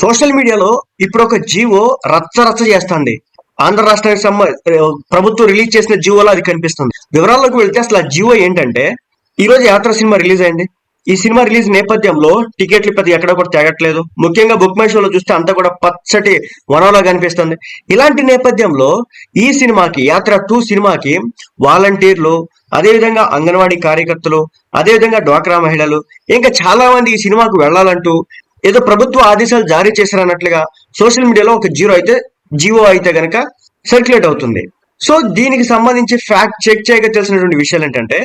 Social మీడియాలో ఇప్పుడు ఒక జీవో రచ్చ రచ్చ చేస్తుంది. ఆంధ్ర రాష్ట్రానికి సంబంధ ప్రభుత్వం రిలీజ్ చేసిన జీవోలో అది కనిపిస్తుంది. వివరాల్లోకి వెళ్తే అసలు ఆ జీవో ఏంటంటే ఈ రోజు యాత్ర సినిమా రిలీజ్ అయింది. ఈ సినిమా రిలీజ్ నేపథ్యంలో టికెట్లు పెద్ద ఎక్కడ కూడా తెగట్లేదు. ముఖ్యంగా బుక్ మై షోలో చూస్తే అంతా కూడా పచ్చటి వనంలో కనిపిస్తుంది. ఇలాంటి నేపథ్యంలో ఈ సినిమాకి యాత్ర టూ సినిమాకి వాలంటీర్లు అదేవిధంగా అంగన్వాడీ కార్యకర్తలు అదేవిధంగా డ్వాక్రా మహిళలు ఇంకా చాలా మంది ఈ సినిమాకు వెళ్ళాలంటూ ఏదో ప్రభుత్వ ఆదేశాలు జారీ చేశారన్నట్లుగా సోషల్ మీడియాలో ఒక జీరో అయితే జీవో అయితే గనక సర్క్యులేట్ అవుతుంది. సో దీనికి సంబంధించి ఫ్యాక్ట్ చెక్ చేయగా తెలిసినటువంటి విషయాలు ఏంటంటే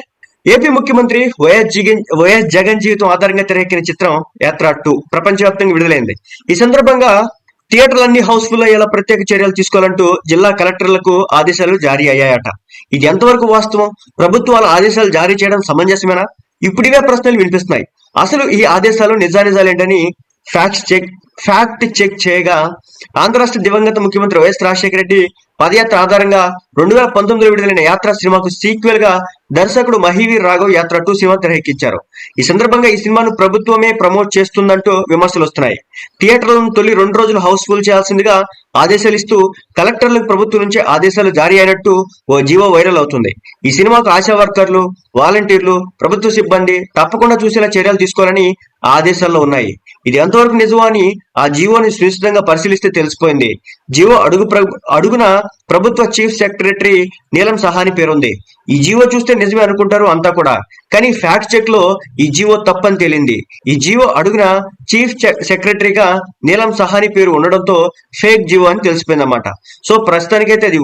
ఏపీ ముఖ్యమంత్రి వైఎస్ జగన్ వైఎస్ జగన్ జీవితం ఆధారంగా తెరకెక్కిన చిత్రం యాత్ర టూ ప్రపంచవ్యాప్తంగా విడుదలైంది. ఈ సందర్భంగా థియేటర్లన్నీ హౌస్ఫుల్ అయ్యేలా ప్రత్యేక చర్యలు తీసుకోవాలంటూ జిల్లా కలెక్టర్లకు ఆదేశాలు జారీ అయ్యాయట. ఇది ఎంతవరకు వాస్తవం? ప్రభుత్వాల ఆదేశాలు జారీ చేయడం సమంజసమేనా? ఇప్పుడు ప్రశ్నలు వినిపిస్తున్నాయి. అసలు ఈ ఆదేశాలు నిజానిజాలేంటని ఫ్యాక్ట్ చెక్ ఫ్యాక్ట్ చెక్ చేయగా ఆంధ్ర రాష్ట్ర దివంగత ముఖ్యమంత్రి వైఎస్ రాజశేఖర రెడ్డి పదయాత్ర ఆధారంగా రెండు వేల పంతొమ్మిదిలో విడుదలైన యాత్ర సినిమాకు సీక్వెల్గా దర్శకుడు మహీవీర్ రాఘవ్ యాత్ర టూ సినిమా తెరకెక్కించారు. ఈ సందర్భంగా ఈ సినిమాను ప్రభుత్వమే ప్రమోట్ చేస్తుందంటూ విమర్శలు వస్తున్నాయి. థియేటర్లను తొలి రెండు రోజులు హౌస్ఫుల్ చేయాల్సిందిగా ఆదేశాలు ఇస్తూ కలెక్టర్లకు ప్రభుత్వం నుంచి ఆదేశాలు జారీ అయినట్టు ఓ జీవో వైరల్ అవుతుంది. ఈ సినిమాకు ఆశా వర్కర్లు వాలంటీర్లు ప్రభుత్వ సిబ్బంది తప్పకుండా చూసేలా చర్యలు తీసుకోవాలని ఆదేశాల్లో ఉన్నాయి. ఇది ఎంతవరకు నిజమో అని ఆ జీవోని సునిశ్చితంగా పరిశీలిస్తే తెలిసిపోయింది. జీవో అడుగు అడుగున ప్రభుత్వ చీఫ్ సెక్రటరీ నీలం సహాని పేరుంది. ఈ జీవో చూస్తే నిజమే అనుకుంటారు అంతా కూడా. కానీ ఫ్యాక్ట్ చెక్లో ఈ జీవో తప్పని తేలింది. ఈ జీవో అడుగున చీఫ్ సెక్రటరీగా నీలం సహాని పేరు ఉండడంతో ఫేక్ జీవో అని తెలిసిపోయింది అన్నమాట సో ప్రస్తుతానికైతే అది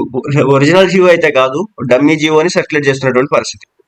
ఒరిజినల్ జీవో అయితే కాదు డమ్మీ జీవో అని సర్క్యులేట్ చేస్తున్నటువంటి పరిస్థితి.